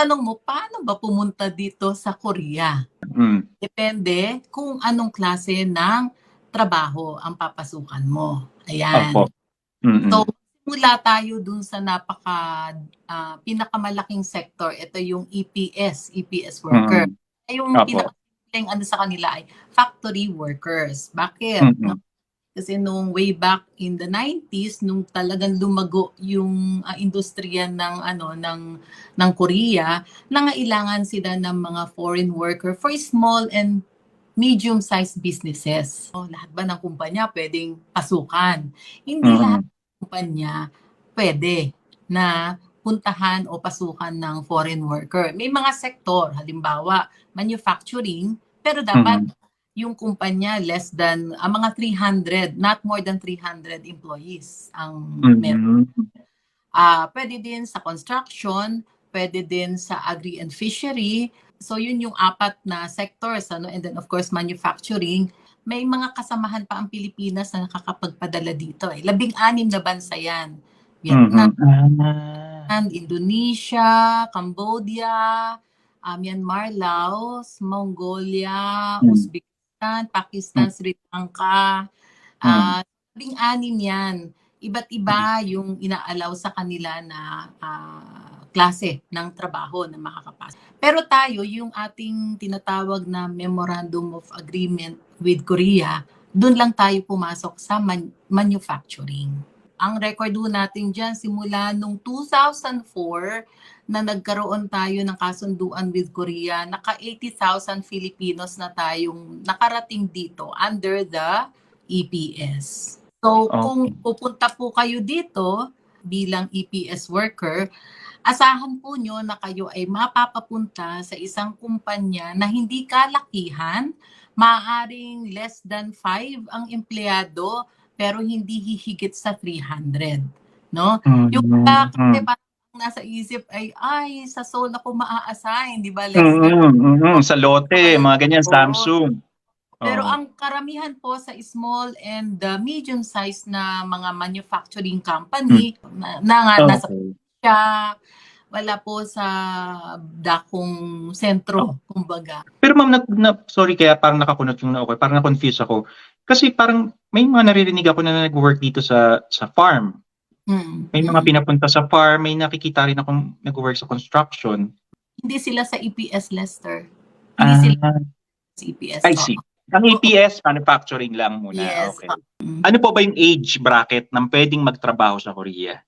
tanong mo, paano ba pumunta dito sa Korea? Mm. Depende kung anong klase ng trabaho ang papasukan mo. Ayan. Opo. Mm-mm. So, mula tayo dun sa napaka ah, pinakamalaking sector. Ito yung EPS, EPS worker. Mm. Yung pinakamalaki ano sa kanila ay factory workers. Bakit? Mm-mm. Kasi nung way back in the 90s, nung talagang lumago yung ah, industriya ng ano ng ng Korea, nangailangan sila ng mga foreign worker for small and medium-sized businesses. O, lahat ba ng kumpanya pwedeng pasukan? Hindi Mm. lahat ng kumpanya pwede na puntahan o pasukan ng foreign worker. May mga sektor, halimbawa manufacturing, pero dapat Mm. Yung kumpanya less than ang mga 300, not more than 300 employees ang meron. Mm. Ah, pwede din sa construction, pwede din sa agri and fishery. So yun yung apat na sectors ano and then of course manufacturing. May mga kasamahan pa ang Pilipinas na nakakapagpadala dito eh. Labing-anim na bansa yan. Vietnam, Mm-mm. Ah. Indonesia, Cambodia, ah, Myanmar, Laos, Mongolia, Mm. Uzbekistan, Pakistan, Sri Lanka. Ah, labing-anim yan. Iba't iba yung inaalaw sa kanila na ah, klase ng trabaho na makakapasok. Pero tayo, yung ating tinatawag na Memorandum of Agreement with Korea, doon lang tayo pumasok sa man- manufacturing. Ang record ho natin dyan, simula nung 2004 na nagkaroon tayo ng kasunduan with Korea, naka 80,000 Filipinos na tayong nakarating dito under the EPS. So Okay. kung pupunta po kayo dito bilang EPS worker, asahan po nyo na kayo ay mapapapunta sa isang kumpanya na hindi kalakihan, maaaring less than 5 ang empleyado, pero hindi hihigit sa 300. No? Yung Mm. iba kasi parang nasa isip ay, ay, sa Seoul ako maa-assign, di ba? Less Mm, than mm, mm. Sa lote, mga ganyan, Oo. Samsung. Pero Oo. ang karamihan po sa small and uh, medium size na mga manufacturing company na, na nga nasa Okay. siya, wala po sa dakong sentro, kumbaga. Pero ma'am, na, na- sorry kaya parang nakakunot yung na ako, parang na-confuse ako. Kasi parang may mga naririnig ako na nag-work dito sa sa farm. Mm. May mga pinapunta sa farm, may nakikita rin akong nag-work sa construction. Hindi sila sa EPS Lester. Hindi sila Ah, sa EPS. I see. Ang EPS, manufacturing lang muna. Yes. Okay. Mm. Ano po ba yung age bracket ng pwedeng magtrabaho sa Korea?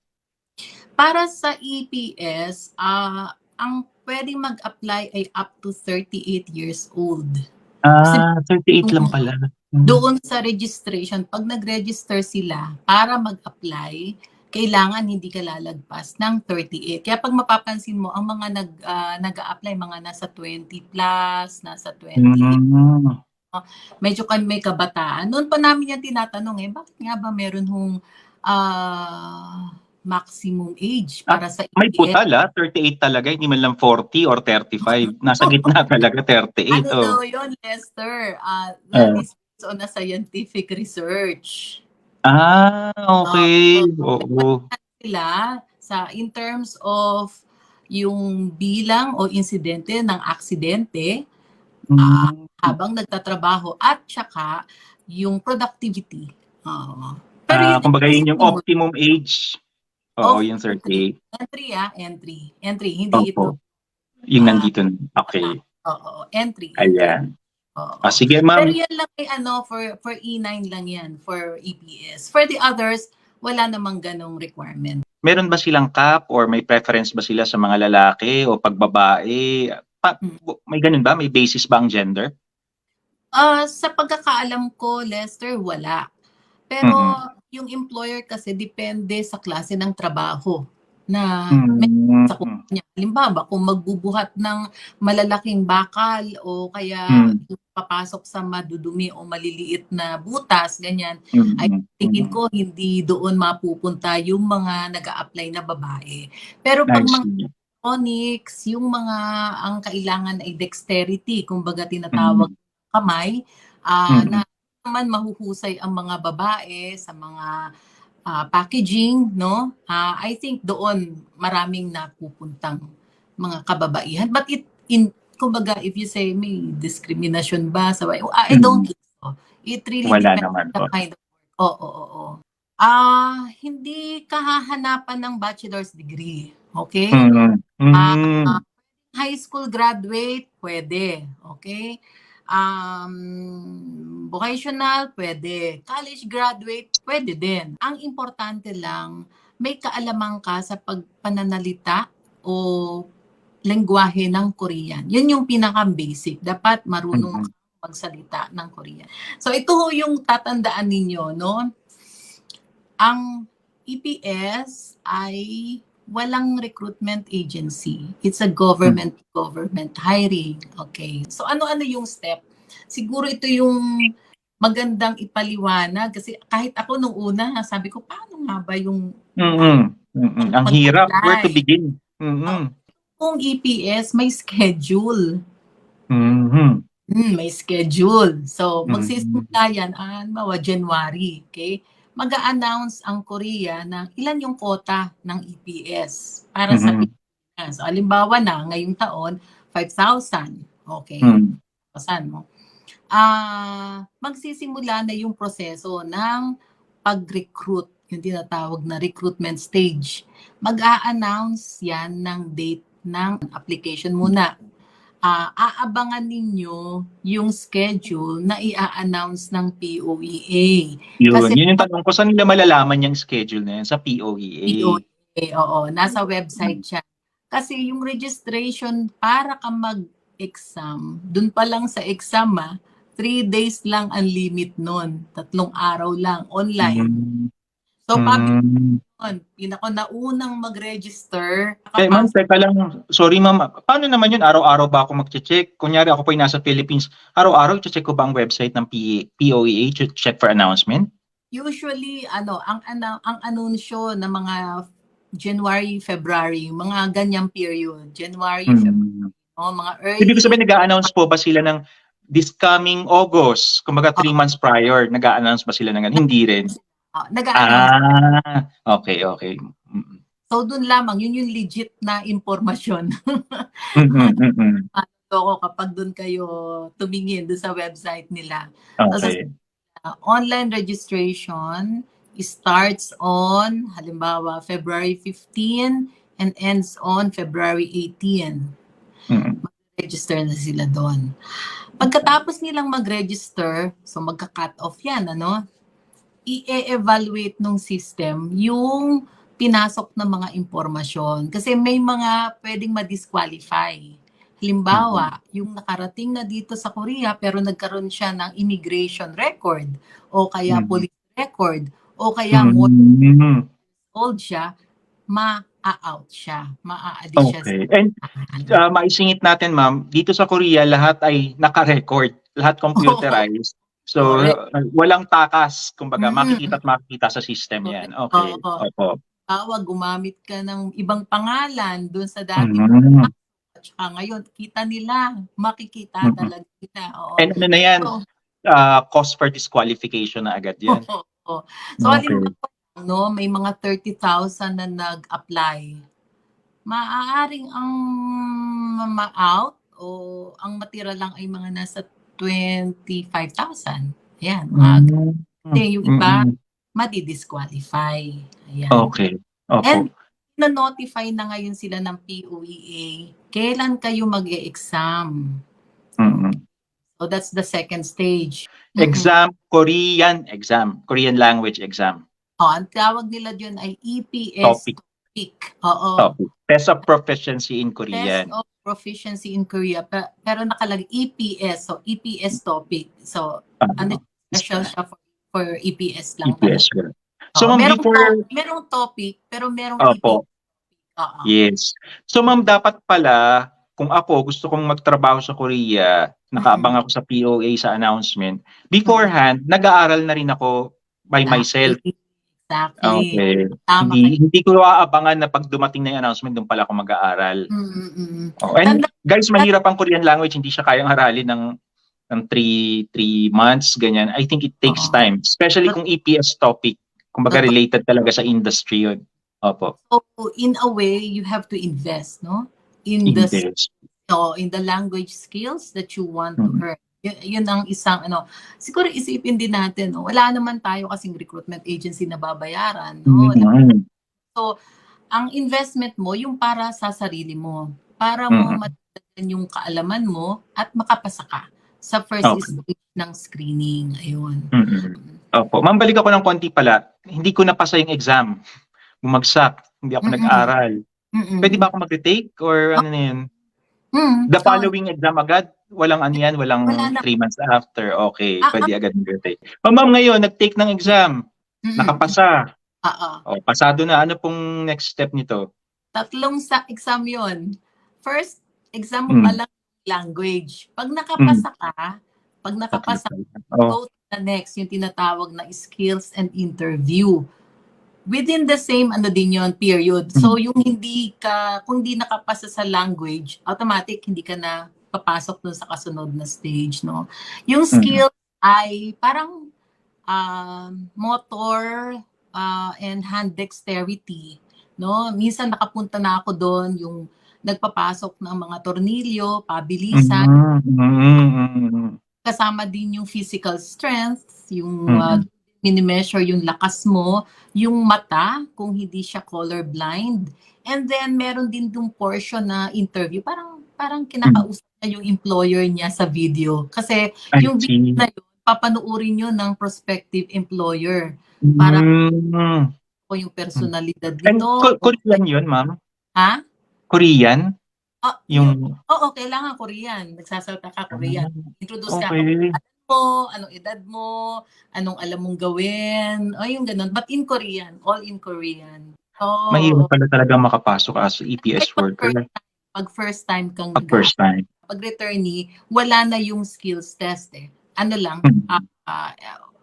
Para sa EPS, ah ang pwedeng mag-apply ay up to 38 years old. Ah, 38 lang pala. Mm. Doon sa registration, pag nag-register sila para mag-apply, kailangan hindi ka lalagpas ng 38. Kaya pag mapapansin mo, ang mga nag, ah, nag-a-apply, mga nasa 20 plus, nasa 20, Mm. medyo kami may kabataan. Noon pa namin yan tinatanong eh, bakit nga ba meron hong ah, maximum age para sa May EPS? putal ah, 38 talaga, hindi man lang 40 or 35. Nasa gitna talaga, 38. Ano Oh. daw yun, Lester? Ah, that Ah. is on a scientific research. Ah, okay. Oo. Sila sa in terms of yung bilang o insidente ng aksidente Mm. habang nagtatrabaho at saka yung productivity. Oo. Ah, yun- kumbaga yun yung optimum age. Oo, yung 38. entry ah, entry. Entry, hindi ito. Opo. Yung Ah. nandito. na. Okay. Oo, entry. Ayan. Oo. Ah, sige, Pero ma'am. yan lang ay ano, for, for E9 lang yan, for EPS. For the others, wala namang ganong requirement. Meron ba silang cap or may preference ba sila sa mga lalaki o pagbabae? Pa, Hmm. may ganun ba? May basis ba ang gender? Ah, sa pagkakaalam ko, Lester, wala. Pero Mhm. yung employer kasi depende sa klase ng trabaho na Mm. may sa kumpanya. Halimbawa, kung magbubuhat ng malalaking bakal o kaya Mm. papasok sa madudumi o maliliit na butas, ganyan, Mm. ay tingin Mm. ko hindi doon mapupunta yung mga nag apply na babae. Pero pag I mga phonics, yung mga ang kailangan ay dexterity, kumbaga tinatawag kamay, ah Mm. na naman mahuhusay ang mga babae sa mga ah, packaging, no? Ah, I think doon maraming napupuntang mga kababaihan. But it, in, kumbaga, if you say may discrimination ba sa I I don't think so. It really. Wala depends naman on the kind of work. Oo, oo, oo. Ah, hindi kahahanapan ng bachelor's degree. Okay? Mm. Mm. Ah, high school graduate, pwede. Okay? Um, vocational, pwede. College graduate, pwede din. Ang importante lang, may kaalaman ka sa pagpananalita o lengguwahe ng Korean. Yun yung pinaka-basic. Dapat marunong Mhm. ka magsalita ng Korean. So ito ho yung tatandaan ninyo, no? Ang EPS ay walang recruitment agency. It's a government government hiring. Okay. So ano-ano yung step? Siguro ito yung magandang ipaliwanag kasi kahit ako nung una, sabi ko paano nga ba yung Mm. Mm. Ang hirap. Where to begin? Mm. kung EPS may schedule. Mm. Hmm, may schedule. So, Mm. magsisimula yan, ah, mawa January, okay? Mag-a-announce ang Korea ng ilan yung quota ng EPS para sa Mhm. Pilipinas. So, halimbawa na, ngayong taon, 5,000. Okay. Mm. 5,000 mo. Ah, magsisimula na yung proseso ng pag-recruit, yung tinatawag na recruitment stage. Mag-a-announce yan ng date ng application muna ah, aabangan ninyo yung schedule na i-announce ng POEA. Yun. Kasi- Yun yung tanong ko. Saan nila malalaman yung schedule na yan? Sa POEA. POEA, oo, nasa website siya. Kasi yung registration para ka mag-exam, dun pa lang sa exam ah, three days lang ang limit nun. Tatlong araw lang, online. Mm. So, pag Mm. Yun, pinako na unang mag-register, Eh, ma'am, teka lang. Sorry, ma'am. Paano naman yun? Araw-araw ba ako mag-check? Kunyari, ako po yung nasa Philippines. Araw-araw, check ko ba ang website ng PA, POEA to check for announcement? usually ano ang ano ang anunsyo ng mga January, February, mga ganyang period, January, February, Mm. oh, mga early Ibig sabihin, nag-a-announce po ba sila ng this coming August? Kumbaga, three months prior, nag-a-announce ba sila ng ganun? Hindi rin. Ah, nag-a-announce. Ah, okay, okay. So doon lamang, yun yung legit na impormasyon. Mm. so ako kapag doon kayo tumingin doon sa website nila. Okay. Uh, online registration starts on halimbawa February 15 and ends on February 18. Mm. register na sila doon. Pagkatapos nilang mag-register, so magka-cut off yan, ano? I-evaluate nung system yung pinasok ng mga impormasyon. Kasi may mga pwedeng ma-disqualify. Halimbawa, yung nakarating na dito sa Korea pero nagkaroon siya ng immigration record o kaya police record o kaya more Mm. old siya, ma-out siya. Siya sa Okay. And uh, maisingit natin, ma'am, dito sa Korea, lahat ay naka-record. Lahat computerized. So, Correct. uh, walang takas. Kumbaga, Mm. makikita at makikita sa system yan. Okay. Oo. Opo. Tawag, gumamit ka ng ibang pangalan doon sa dati. Mm. At saka ngayon, kita nila. Makikita Mhm. talaga kita. Oo. And ano na yan, So, uh, cause for disqualification na agad yan. oo, oo. So, Okay. halimbawa, no, may mga 30,000 na nag-apply. Maaaring ang ma-out o ang matira lang ay mga nasa 25,000. Ayan. Mga, Mm. Kasi yung iba, Mm-mm. madi-disqualify. Ayan. Okay. Opo. And na-notify na ngayon sila ng POEA, kailan kayo mag-e-exam? Mm-mm. So that's the second stage. Exam, Korean exam. Korean language exam. Oh, ang tawag nila diyon ay EPS Topic. Topic. Oo. Topic. Test of proficiency in Test Korean. of proficiency in Korea. Pero, pero nakalagay EPS. So EPS topic. So ano special siya for, for EPS lang. EPS. So, Oo, ma'am, merong, before... to- merong topic, pero merong Opo. EPS. Oo. Yes. So ma'am, dapat pala, kung ako gusto kong magtrabaho sa Korea, nakaabang ako sa POA sa announcement, beforehand, nag-aaral na rin ako by myself. Exactly. Okay. Tama Hindi, hindi ko aabangan na pag dumating na yung announcement, doon pala ako mag-aaral. Mm, mm, mm. Oh, and guys, mahirap ang Korean language, hindi siya kayang aralin ng ng 3 3 months ganyan. I think it takes Oo. time, especially kung EPS topic, kumbaga Oo. related talaga sa industry 'yun. Opo. So, in a way, you have to invest, no? in the English. no, in the language skills that you want to Mhm. earn. Yun, yun ang isang ano. Siguro isipin din natin, no, wala naman tayo kasing recruitment agency na babayaran. No? Wala. Mhm. Ang investment mo, yung para sa sarili mo. Para mo Mhm. matagdagan yung kaalaman mo at makapasa ka sa first Okay. stage ng screening. Ayun. Mhm. Opo. Ma'am, balik ako ng konti pala. Hindi ko napasa yung exam. Bumagsak. Hindi ako Mm-mm. nag-aral. Mm-mm. Pwede ba ako mag-retake or ano na yun? Mm. The So, following exam agad? Walang ano yan? Walang Wala na. three months after? Okay. Ah, Pwede agad mag-retake. Oh, ma'am, ngayon, nag-take ng exam. mm-mm. Nakapasa. Oo. Oh, pasado na. Ano pong next step nito? Tatlong sa exam yon. First, exam mo Mm. pa lang language. Pag nakapasa ka, pag nakapasa Oh, go to the next, yung tinatawag na skills and interview. Within the same ano din yon period. So yung hindi ka kung hindi nakapasa sa language, automatic hindi ka na papasok dun sa kasunod na stage, no. Yung skill ay parang um, motor uh, and hand dexterity, no. Minsan nakapunta na ako doon yung nagpapasok ng mga tornilyo, pabilisan, Mhm, mhm, mhm. kasama din yung physical strength, yung Mhm. uh, minimeasure yung lakas mo, yung mata, kung hindi siya colorblind. And then, meron din yung portion na interview. Parang parang kinakausap niya yung employer niya sa video. Kasi I yung see. video na yun, papanuorin yun ng prospective employer. para- Mhm. O yung personalidad And nito. Ko- Korean yun, ma'am? Ha? Korean? Ah, Yung... Oo, kailangan Korean. Nagsasalta ka Korean. Introduce ka. Okay. mo, anong edad mo, anong alam mong gawin, o yung ganun. But in Korean, all in Korean. So, Mahirap pala talaga makapasok as EPS worker pag first time kang pag first time. pag returnee, wala na yung skills test eh. Ano lang, Hmm. ah, ah,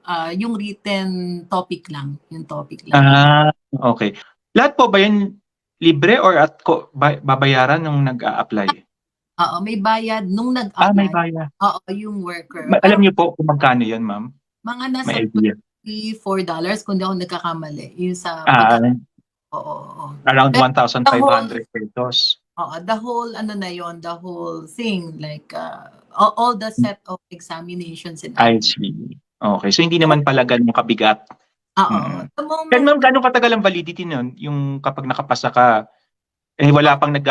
ah, yung written topic lang. Yung topic lang. Ah, okay. Lahat po ba yan libre or at ko, ba- babayaran nung nag-a-apply? Oo, may bayad nung Ah, may nag-apply. bayad. Oo, yung worker. Ma- Alam niyo po kung magkano yun, ma'am? Mga nasa May idea. $24 kung di ako nagkakamali. Yung sa Ah, Oo, oo, around Pero 1,500 pesos. Oo, the whole ano na yon, the whole thing like uh, all, all the set of examinations and I see. Okay. So, hindi naman pala ganun kabigat. Oo. Mm. The moment Then, ma'am, gano'ng katagal ang validity nun? Yung kapag nakapasa ka, eh, wala pang nag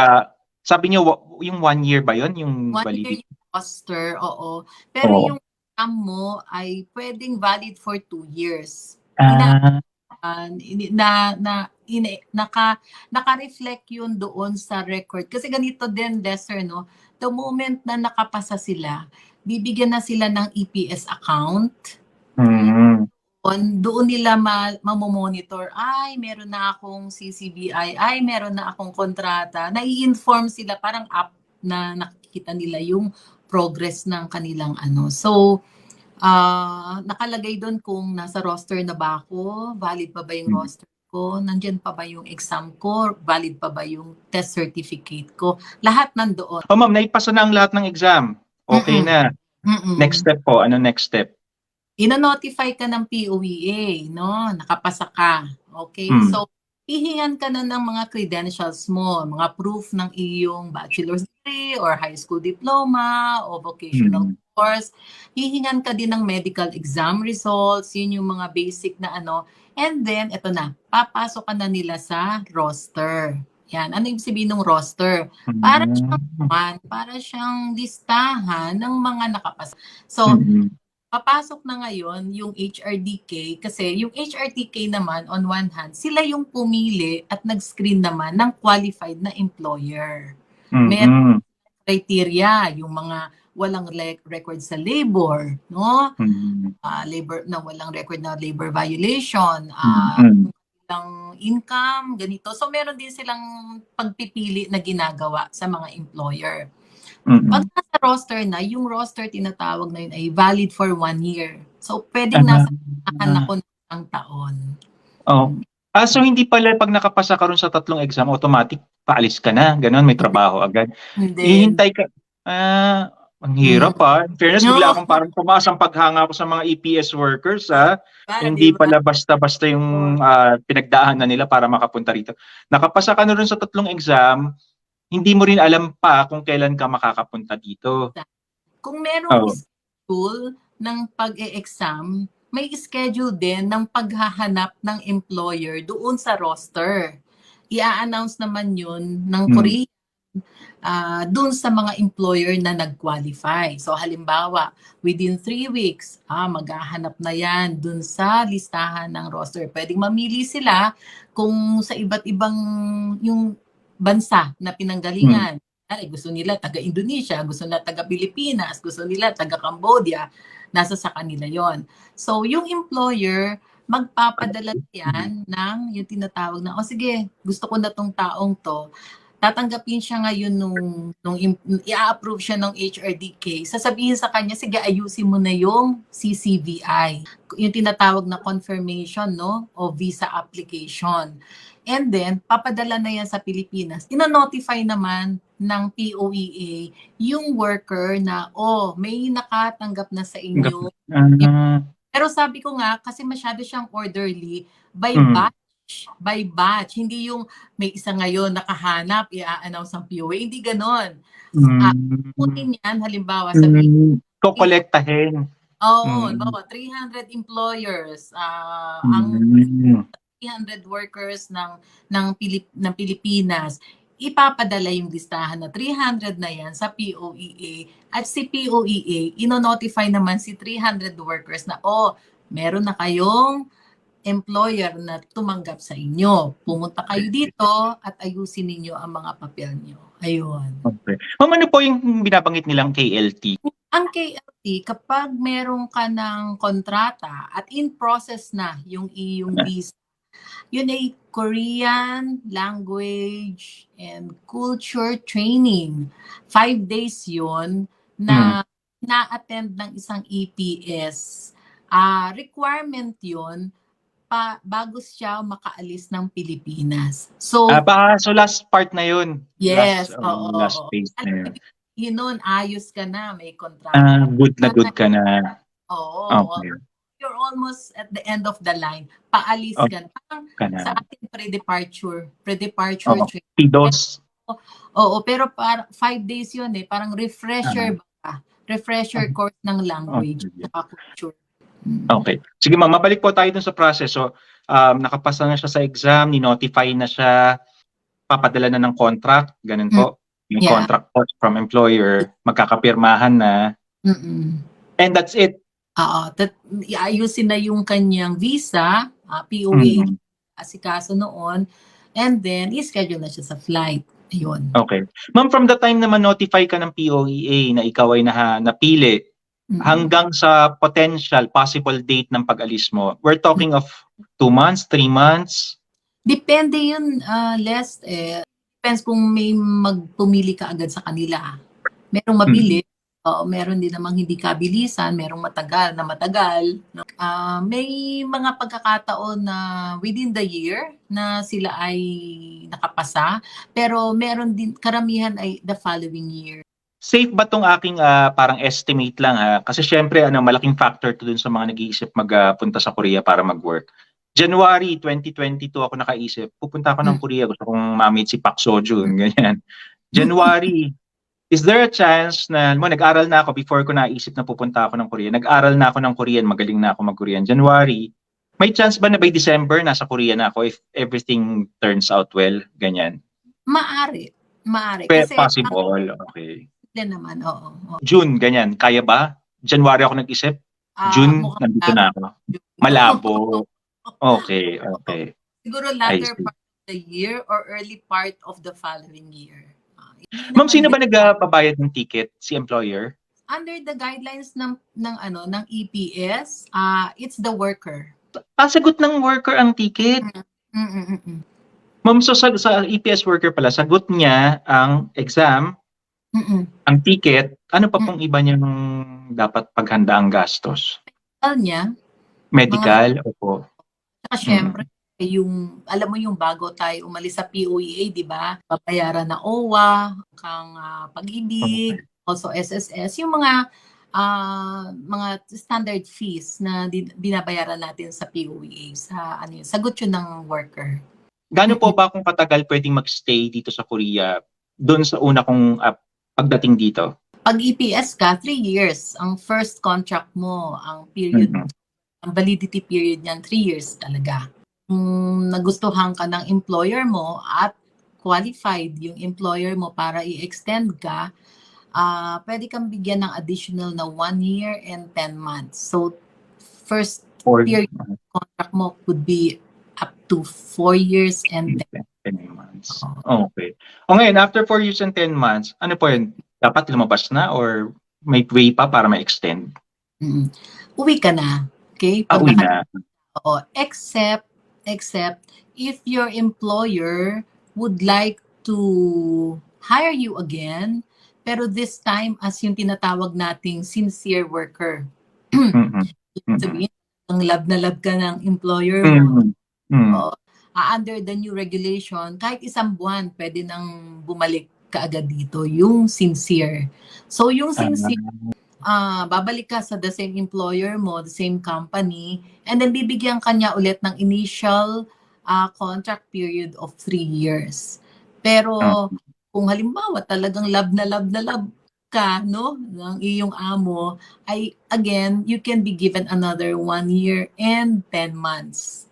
Sabi niyo, wa- yung one year ba yun? Yung one validity? year yung roster, oo. Pero Oo. yung exam mo ay pwedeng valid for two years. Ah, Uh, na na ini, naka naka-reflect yun doon sa record. Kasi ganito din, Lester, no? The moment na nakapasa sila, bibigyan na sila ng EPS account. mm, on, doon nila ma, mamomonitor, ay, meron na akong CCBI, ay, meron na akong kontrata. Nai-inform sila, parang app na nakikita nila yung progress ng kanilang ano. So, ah nakalagay doon kung nasa roster na ba ako, valid pa ba yung Hmm. roster ko, nandyan pa ba yung exam ko, valid pa ba yung test certificate ko. Lahat nandoon. Oh, ma'am, naipasa na ang lahat ng exam. Okay Mm-mm. na. Mm-mm. Next step po, ano next step? ino-notify ka ng POEA, no? Nakapasa ka. Okay? Hmm. So, hihingan ka na ng mga credentials mo, mga proof ng iyong bachelor's degree or high school diploma o vocational Hmm. Course. Hihingan ka din ng medical exam results, yun yung mga basic na ano. And then, eto na, papasok ka na nila sa roster. Yan. Ano yung sabihin ng roster? Para Mm. siyang man, para siyang listahan ng mga nakapasa. So, Mm. papasok na ngayon yung HRDK kasi yung HRDK naman on one hand, sila yung pumili at nag-screen naman ng qualified na employer. Mm. Criteria, yung mga walang le- record sa labor, no? Mm. Ah, labor na walang record na labor violation, ah Mm. walang income, ganito. So meron din silang pagpipili na ginagawa sa mga employer. Mm. Pag nasa roster na, yung roster tinatawag na yun ay valid for one year. So, pwedeng nasa ahan ako ng taon. Oh. Ah, so hindi pala pag nakapasa ka ron sa tatlong exam, automatic paalis ka na. Ganon, may trabaho agad. Hindi. Ihintay ka. Ah, ang hirap ah. In fairness, No. bigla akong parang tumaas ang paghanga ko sa mga EPS workers ah. Para, Hindi di ba? pala basta-basta yung ah, pinagdaanan nila para makapunta rito. Nakapasa ka na rin sa tatlong exam, hindi mo rin alam pa kung kailan ka makakapunta dito. Kung merong Oo. schedule ng pag-e-exam, may schedule din ng paghahanap ng employer doon sa roster. I-announce naman yun ng Hmm. Korea ah, doon sa mga employer na nag-qualify. So halimbawa, within three weeks, ah, maghahanap na yan doon sa listahan ng roster. Pwedeng mamili sila kung sa iba't ibang yung bansa na pinanggalingan. Ay, gusto nila taga Indonesia, gusto nila taga Pilipinas, gusto nila taga Cambodia, nasa sa kanila yon. So, yung employer, magpapadala yan ng yung tinatawag na, o sige, gusto ko na tong taong to. Tatanggapin siya ngayon nung, nung i-approve siya ng HRDK. Sasabihin sa kanya, sige, ayusin mo na yung CCVI. Yung tinatawag na confirmation, no? O visa application. And then, papadala na yan sa Pilipinas. Ino-notify naman ng POEA yung worker na, oh, may nakatanggap na sa inyo. Ah, Pero sabi ko nga, kasi masyado siyang orderly, by Mm. batch, by batch. Hindi yung may isa ngayon nakahanap, i-announce ng POA. Hindi ganon. mm, Kunin yan, halimbawa, sabi, mm, kokolektahin. oh, Mm. no, 300 employers, ang Mm, 300 workers ng ng Pilip, ng Pilipinas ipapadala yung listahan na 300 na yan sa POEA at si POEA ino-notify naman si 300 workers na oh meron na kayong employer na tumanggap sa inyo. Pumunta kayo dito at ayusin ninyo ang mga papel nyo. Ayun. okay. Ma'am, ano po yung binabanggit nilang KLT? Ang KLT, kapag meron ka ng kontrata at in process na yung iyong visa, yun ay Korean language and culture training. Five days yun na na-attend ng isang EPS. Ah, requirement yun pa, bago siya makaalis ng Pilipinas. So, Ah, baka, so last part na yun. yes, last, oo. oh, last oo. phase na yun. Yun nun, ayos ka na, may kontrata. Ah, good na good ka na. Oo. Okay. You're almost at the end of the line. Paalis Okay. ka na. Parang Ka sa ating pre-departure. Pre-departure Oo. training. Pidos. Oo, pero para five days yun eh. Parang refresher ba? Refresher Okay. course ng language Okay. at culture. Mm. Okay. Sige ma'am, mabalik po tayo dun sa process. So, um, nakapasa na siya sa exam, ni-notify na siya, papadala na ng contract, ganun po. Yung Yeah. contract po from employer, magkakapirmahan na, Mm-mm. and that's it. Oo. Tat, iayusin na yung kanyang visa, ah, POA, Mm. asikaso noon, and then i-schedule na siya sa flight. Ayun. Okay. Ma'am, from the time na ma-notify ka ng POEA na ikaw ay naha, napili, Mm-mm. hanggang sa potential, possible date ng pag-alis mo, we're talking of two months, three months? Depende yun, ah, Les. Eh, depends kung may magpumili ka agad sa kanila. Merong mabilis, oo, meron din namang hindi kabilisan, merong matagal na matagal. no? Ah, may mga pagkakataon na within the year na sila ay nakapasa, pero meron din, karamihan ay the following year. Safe ba tong aking ah, parang estimate lang ha? Kasi syempre ano, malaking factor to dun sa mga nag-iisip magpunta sa Korea para mag-work. January 2022 ako nakaisip, pupunta ako ng Hmm. Korea, gusto kong ma-meet si Park Seo-joon, ganyan. January, is there a chance na, mo nag-aral na ako before ko naisip na pupunta ako ng Korea. Nag-aral na ako ng Korean, magaling na ako mag-Korean. January, may chance ba na by December nasa Korea na ako if everything turns out well, ganyan? Maari. Maari. Kasi possible, okay. Din naman, oo. oo. June, ganyan. Kaya ba? January ako nag-isip. Ah, June, mukhang nandito na ako. Malabo. Okay, okay. Siguro latter see. part of the year or early part of the following year. Ah, Ma'am, naman sino ba din- nagpabayad ng ticket? Si employer? Under the guidelines ng ng ano ng EPS, ah it's the worker. Ah, sagot ng worker ang ticket. Mm-mm-mm. Ma'am, so sa, sa EPS worker pala, sagot niya ang exam, Mm-mm. ang ticket, ano pa pong iba niyang dapat paghanda ang gastos? Alam niya, Medical? Opo. saka syempre yung alam mo yung bago tayo umalis sa POEA, di ba? Babayaran na OWA, kang ah, pag-ibig, also SSS, yung mga ah, mga standard fees na din- binabayaran natin sa POEA sa ano yun, sagot yun ng worker. Gaano po ba kung katagal pwedeng magstay dito sa Korea doon sa una kong ah, pagdating dito? Pag EPS ka, three years. Ang first contract mo, ang period, Mhm. ang validity period niyan, three years talaga. Kung nagustuhan ka ng employer mo at qualified yung employer mo para i-extend ka, ah pwede kang bigyan ng additional na one year and 10 months. So, first Or Period. contract mo could be up to four years and 10 months. Okay. O ngayon, after 4 years and 10 months, ano po yun? Dapat lumabas na or may way pa para ma-extend? Mm. Uwi ka na. Okay? Ah, Pag uwi naka- na. Oo. except, except if your employer would like to hire you again, pero this time as yung tinatawag nating sincere worker. Mhm. Ibig Sabihin, ang love na love ka ng employer mo. Mhm. Mhm. Oo. Ah, under the new regulation, kahit isang buwan, pwede nang bumalik kaagad dito, yung sincere. So, yung sincere, ah babalik ka sa the same employer mo, the same company, and then bibigyan kanya ulit ng initial ah, contract period of three years. Pero kung halimbawa talagang love na love na love ka, no, ng iyong amo, ay again, you can be given another one year and 10 months.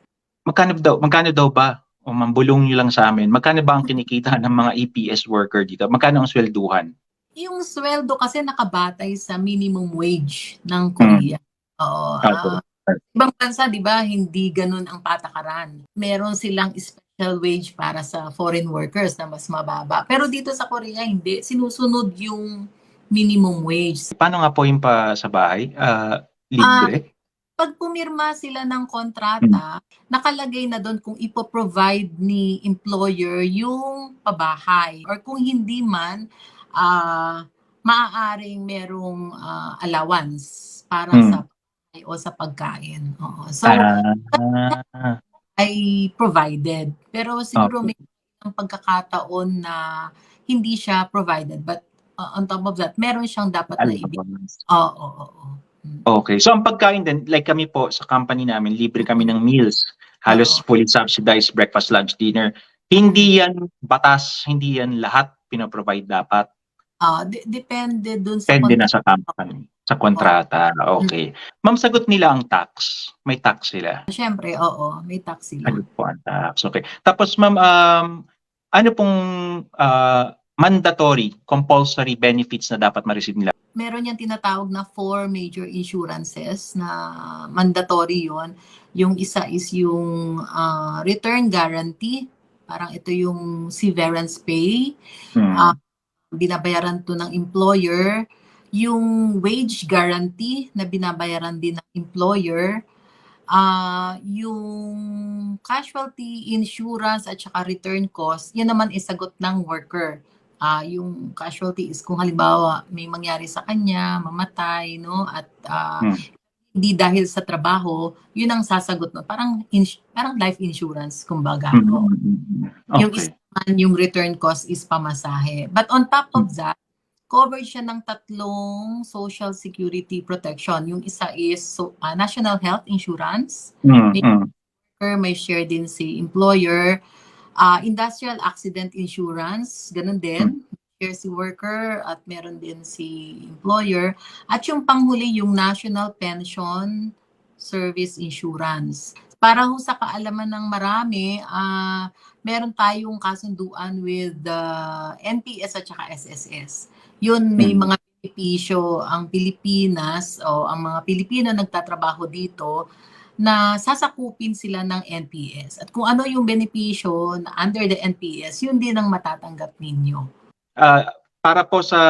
Magkano daw, magkano daw ba? O mambulong niyo lang sa amin. Magkano ba ang kinikita ng mga EPS worker dito? Magkano ang swelduhan? Yung sweldo kasi nakabatay sa minimum wage ng Korea. Oo. Opo. ah, ibang bansa, di ba, hindi ganun ang patakaran. Meron silang special wage para sa foreign workers na mas mababa. Pero dito sa Korea, hindi. Sinusunod yung minimum wage. Paano nga po yung pa sa bahay? Ah, libre? Pag pumirma sila ng kontrata, nakalagay na doon kung ipoprovide ni employer yung pabahay. Or kung hindi man, ah maaaring merong ah, allowance para Hmm. sa pabahay o sa pagkain. Oo. So, Ah, ay provided. Pero siguro Okay. may ang pagkakataon na hindi siya provided. But uh, on top of that, meron siyang dapat na ibig. allowance. Oo, oo, oo. Okay. So ang pagkain din, like kami po sa company namin, libre kami ng meals. Halos Oo. fully subsidized breakfast, lunch, dinner. Hindi yan batas, hindi yan lahat pinaprovide dapat. Ah, de- depende dun sa Depende na sa company, sa kontrata. Okay. Ma'am, sagot nila ang tax. May tax sila. Siyempre, oo, may tax sila. Ano po ang tax? Okay. Tapos ma'am, um, ano pong ah, mandatory, compulsory benefits na dapat ma-receive nila? Meron yung tinatawag na four major insurances na mandatory yon. Yung isa is yung ah, return guarantee. Parang ito yung severance pay. Hmm. Ah, binabayaran to ng employer, yung wage guarantee na binabayaran din ng employer, ah yung casualty insurance at saka return cost, yan naman isagot ng worker. Ah, yung casualty is kung halimbawa may mangyari sa kanya, mamatay, no, at ah, Hmm. hindi dahil sa trabaho, yun ang sasagot no. Parang ins- parang life insurance kumbaga. Hmm, oo. hmm, hmm. Yung Okay. isa naman, yung return cost is pamasahe. But on top of that, covered siya ng tatlong social security protection. Yung isa is so, ah, national health insurance, Hmm, hmm. worker, may share din si employer, Ah, industrial accident insurance, ganun din. Share si worker at meron din si employer. At yung panghuli, yung National Pension Service Insurance. Para ho sa kaalaman ng marami, ah meron tayong kasunduan with the NPS at saka SSS. Yun, may Hmm. mga benepisyo ang Pilipinas o ang mga Pilipino nagtatrabaho dito na sasakupin sila ng NPS. At kung ano yung benepisyo under the NPS, yun din ang matatanggap ninyo. Ah, para po sa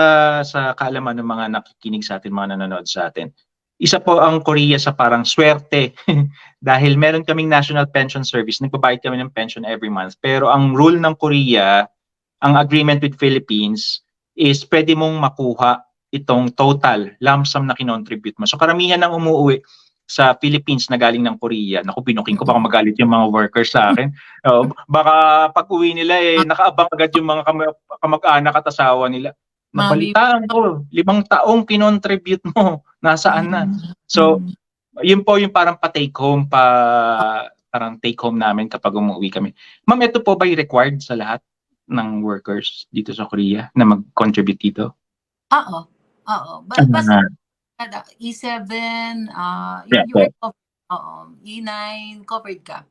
sa kaalaman ng mga nakikinig sa atin, mga nanonood sa atin. Isa po ang Korea sa parang swerte dahil meron kaming National Pension Service, nagbabayad kami ng pension every month. Pero ang rule ng Korea, ang agreement with Philippines is pwede mong makuha itong total lump sum na kinontribute mo. So karamihan ng umuwi sa Philippines na galing ng Korea, naku, binuking ko, baka magalit yung mga workers sa akin. Oh, baka pag uwi nila eh, nakaabang agad yung mga kam- kamag-anak at asawa nila. Nabalitaan ko, limang taong kinontribute mo, nasaan na? So, yun po yung parang pa-take home, pa, parang take home namin kapag umuwi kami. Ma'am, ito po ba required sa lahat? ng workers dito sa Korea na mag-contribute dito? Oo. Oo. Ba- Ano basta E7, ah, Yeah, were covered. Oo. E9, covered ka.